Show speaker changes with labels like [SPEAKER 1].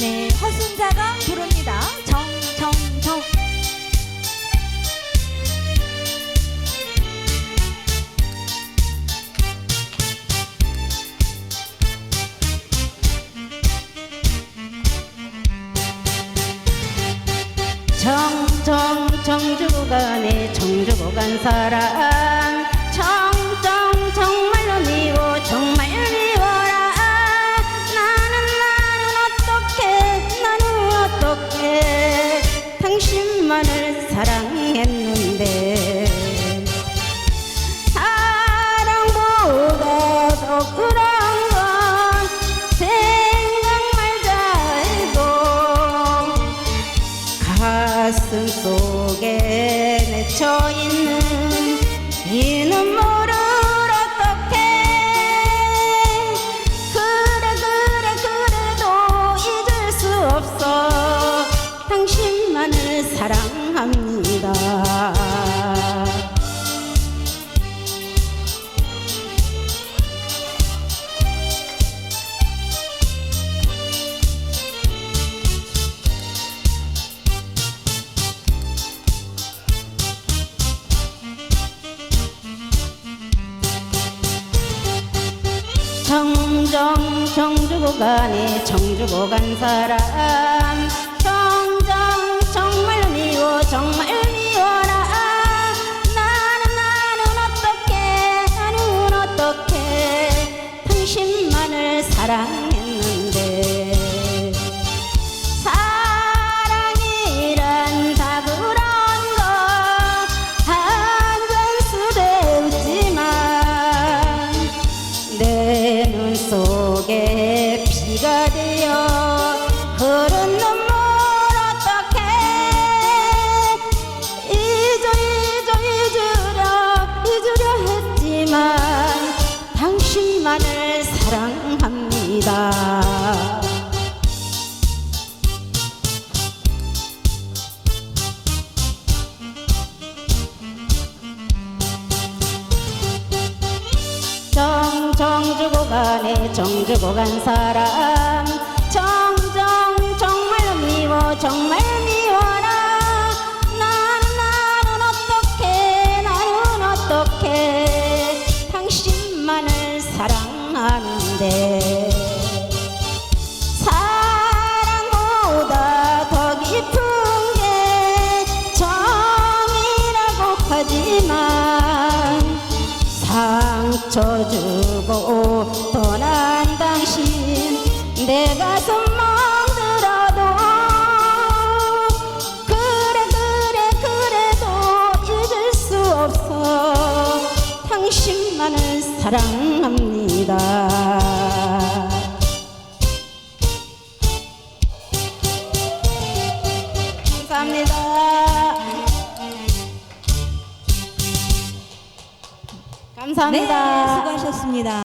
[SPEAKER 1] 네, 허순자가 부릅니다. 정, 정, 정.
[SPEAKER 2] 정정 정주간에 정주고 간 사람 속에 맺혀 있는 이 눈물을 어떻게 그래 그래 그래도 잊을 수 없어 당신만을 사랑합니다 정정 정주고 가네 정주고 간 사람. 정정 정말 미워 정말 미워라. 나는 나는 어떻게 나는 어떻게 당신만을 사랑 속에 피가 되어 주고 가네 정 주고 간 사람. 정정 정말 미워 정말 미워라. 나는 나는 어떻게 나는 어떻게 당신만을 사랑하는데 상처 주고 떠난 당신 내 가슴 멍들어도 그래 그래 그래도 잊을 수 없어 당신만을 사랑합니다. 감사합니다.
[SPEAKER 1] 네, 수고하셨습니다.